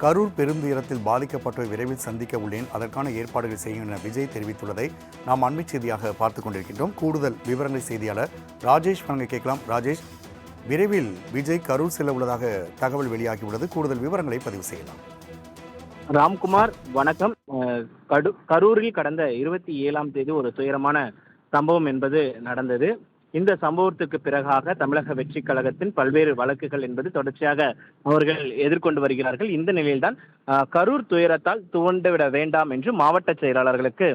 கரூர் பெருந்துயரத்தில் பாதிக்கப்பட்டோர் விரைவில் சந்திக்க உள்ளேன். அதற்கான ஏற்பாடுகள் செய்யும் என விஜய் தெரிவித்துள்ளதை நாம் அண்மை செய்தியாக பார்த்துக் கொண்டிருக்கின்றோம். கூடுதல் விவரங்களை செய்தியாளர் ராஜேஷ் வழங்க கேட்கலாம். ராஜேஷ் விரைவில் விஜய் கரூர் செல்ல உள்ளதாக தகவல் வெளியாகியுள்ளது. கூடுதல் விவரங்களை பதிவு செய்யலாம். ராம்குமார் வணக்கம். அஹ், கடு கரூரில் கடந்த இருபத்தி ஏழாம் தேதி ஒரு துயரமான சம்பவம் என்பது நடந்தது. இந்த சம்பவத்துக்கு பிறகாக தமிழக வெற்றி கழகத்தின் பல்வேறு வழக்குகள் என்பது தொடர்ச்சியாக அவர்கள் எதிர்கொண்டு வருகிறார்கள். இந்த நிலையில்தான் கரூர் துயரத்தால் துவண்டுவிட வேண்டாம் என்று மாவட்ட செயலாளர்களுக்கு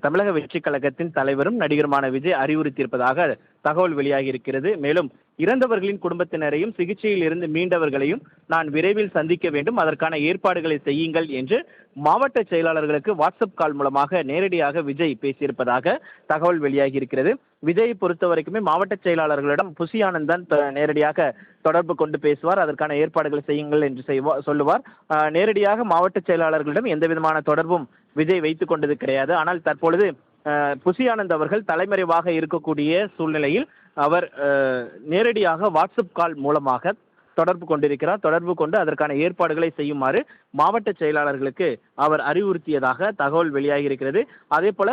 தமிழக வெற்றி கழகத்தின் தலைவரும் நடிகருமான விஜய் அறிவுறுத்தியிருப்பதாக தகவல் வெளியாகி இருக்கிறது மேலும் இறந்தவர்களின் குடும்பத்தினரையும் சிகிச்சையில் இருந்து மீண்டவர்களையும் நான் விரைவில் சந்திக்க வேண்டும். அதற்கான ஏற்பாடுகளை செய்யுங்கள் என்று மாவட்ட செயலாளர்களுக்கு வாட்ஸ்அப் கால் மூலமாக நேரடியாக விஜய் பேசியிருப்பதாக தகவல் வெளியாகி இருக்கிறது விஜயை பொறுத்த வரைக்குமே மாவட்ட செயலாளர்களிடம் புசி த- நேரடியாக தொடர்பு கொண்டு பேசுவார். அதற்கான ஏற்பாடுகளை செய்யுங்கள் என்று செய்வார் சொல்லுவார். நேரடியாக மாவட்ட செயலாளர்களிடம் எந்த விதமான தொடர்பும் விஜய் வைத்துக் கொண்டது கிடையாது. ஆனால் தற்பொழுது ஆஹ், புசி ஆனந்த் அவர்கள் தலைமறைவாக இருக்கக்கூடிய சூழ்நிலையில் அவர் நேரடியாக வாட்ஸ்அப் கால் மூலமாக தொடர்பு கொண்டிருக்கிறார். தொடர்பு கொண்டு அதற்கான ஏற்பாடுகளை செய்யுமாறு மாவட்ட செயலாளர்களுக்கு அவர் அறிவுறுத்தியதாக தகவல் வெளியாகி இருக்கிறது அதே போல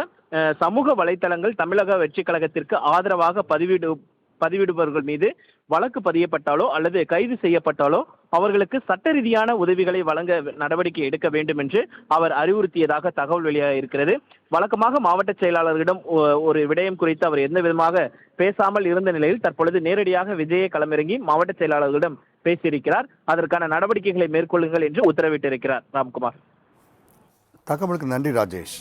சமூக வலைத்தளங்கள் தமிழக வெற்றி கழகத்திற்கு ஆதரவாக பதிவிடு பதிவிடுபவர்கள் மீது வழக்கு பதியப்பட்டாலோ அல்லது கைது செய்யப்பட்டாலோ அவர்களுக்கு சட்ட ரீதியான உதவிகளை வழங்க நடவடிக்கை எடுக்க வேண்டும் என்று அவர் அறிவுறுத்தியதாக தகவல் வெளியாக இருக்கிறது வழக்கமாக மாவட்ட செயலாளர்களிடம் ஒரு விடயம் குறித்து அவர் எந்த விதமாக பேசாமல் இருந்த நிலையில் தற்பொழுது நேரடியாக விஜயை களமிறங்கி மாவட்ட செயலாளர்களிடம் பேசியிருக்கிறார். அதற்கான நடவடிக்கைகளை மேற்கொள்ளுங்கள் என்று உத்தரவிட்டிருக்கிறார். ராம்குமார். தகவலுக்கு நன்றி ராஜேஷ்.